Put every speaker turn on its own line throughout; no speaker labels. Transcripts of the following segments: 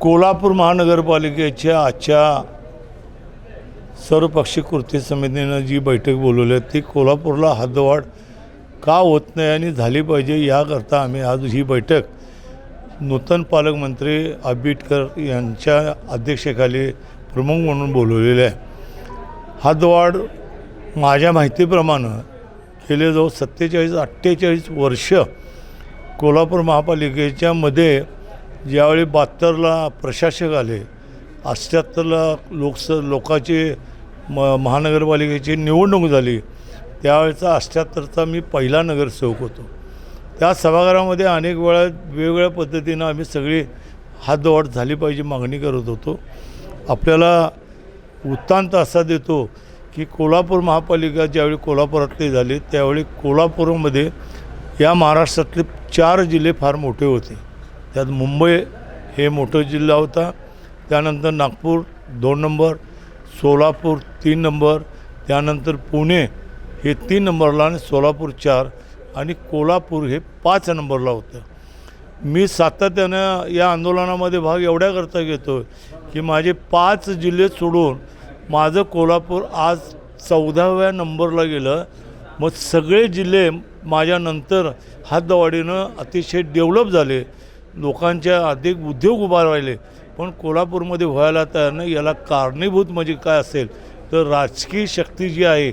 कोल्हापूर महानगरपालिकेच्या आजच्या सर्वपक्षीय कृती समितीनं जी बैठक बोलवली आहे ती कोल्हापूरला हद्दवाढ का होत नाही आणि झाली पाहिजे याकरता आम्ही आज ही बैठक नूतन पालकमंत्री आंबेडकर यांच्या अध्यक्षतेखाली प्रमुख म्हणून बोलवलेली आहे. हद्दवाढ माझ्या माहितीप्रमाणे गेले जवळ सत्तेचाळीस अठ्ठेचाळीस वर्ष कोल्हापूर महापालिकेच्या मध्ये ज्यावेळी बहात्तरला प्रशासक आले अष्ट्याहत्तरला लोकस लोकाचे म महानगरपालिकेची निवडणूक झाली त्यावेळेचा अष्ट्याहत्तरचा मी पहिला नगरसेवक होतो. त्या सभागृहामध्ये अनेक वेळा वेगवेगळ्या पद्धतीनं आम्ही सगळी हातदवाढ झाली पाहिजे मागणी करत होतो. आपल्याला वृत्तांत असा देतो की कोल्हापूर महापालिका ज्यावेळी कोल्हापुरातली झाली त्यावेळी कोल्हापूरमध्ये या महाराष्ट्रातले चार जिल्हे फार मोठे होते. त्यात मुंबई हे मोठं जिल्हा होता. त्यानंतर नागपूर दोन नंबर सोलापूर तीन नंबर त्यानंतर पुणे हे तीन नंबरला आणि सोलापूर चार आणि कोल्हापूर हे पाच नंबरला होतं. मी सातत्यानं या आंदोलनामध्ये भाग एवढ्याकरता घेतो की माझे पाच जिल्हे सोडून माझं कोल्हापूर आज चौदाव्या नंबरला गेलं. मग सगळे जिल्हे माझ्यानंतर हातदवाडीनं अतिशय डेव्हलप झाले. लोकांच्या अधिक उद्योग उभा राहिले. पण कोल्हापूरमध्ये व्हायला तयार नाही. याला कारणीभूत म्हणजे काय असेल? तर राजकीय शक्ती जी आहे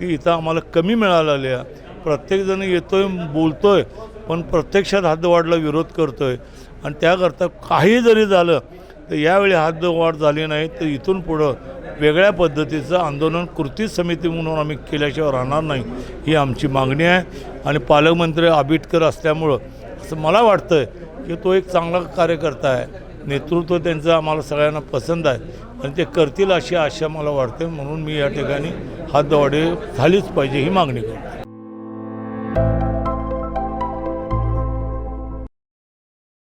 ती इथं आम्हाला कमी मिळालेली आहे. प्रत्येकजण येतोय बोलतोय पण प्रत्यक्षात हद्दवाढला विरोध करतोय. आणि त्याकरता काही जरी झालं तर यावेळी हद्दवाढ झाली नाही तर इथून पुढं वेगळ्या पद्धतीचं आंदोलन कृती समिती म्हणून आम्ही केल्याशिवाय राहणार नाही ही आमची मागणी आहे. आणि पालकमंत्री आंबेडकर असल्यामुळं असं मला वाटतं की तो एक चांगला कार्यकर्ता आहे. नेतृत्व त्यांचं आम्हाला सगळ्यांना पसंत आहे. आणि ते करतील अशी आशा मला वाटते म्हणून मी या ठिकाणी हातदवाडी झालीच पाहिजे ही मागणी करतो